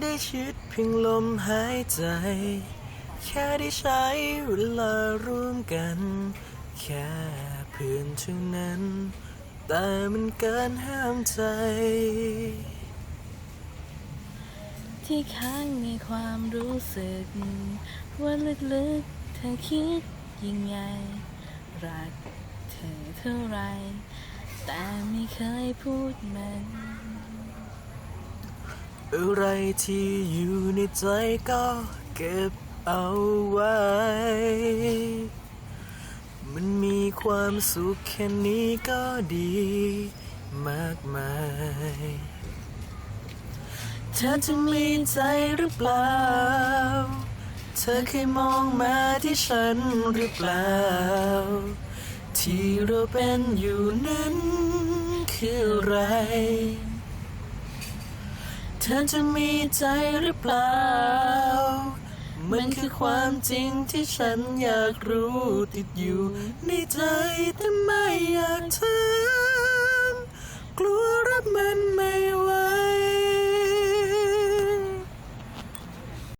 ได้ชิดเพียงลมหายใจ แค่ได้ใช้เวลาร่วมกัน แค่เพื่อนเท่านั้น แต่มันเกินห้ามใจ ที่ค้างในความรู้สึก ว่าลึกๆเธอคิดยิ่งใหญ่รักเธอเท่าไร แต่ไม่เคยพูดมัน อะไรที่อยู่ในใจก็เก็บเอาไว้ มันมีความสุขแค่นี้ก็ดีมากมาย เธอจะมีใจหรือเปล่า เธอเคยมองมาที่ฉันหรือเปล่า ที่เราเป็นอยู่นั้นคืออะไร ธอจะมีใจหรือเปล่า มันคือความจริงที่ฉันอยากรู้ติดอยู่ในใจเต่ไม่อ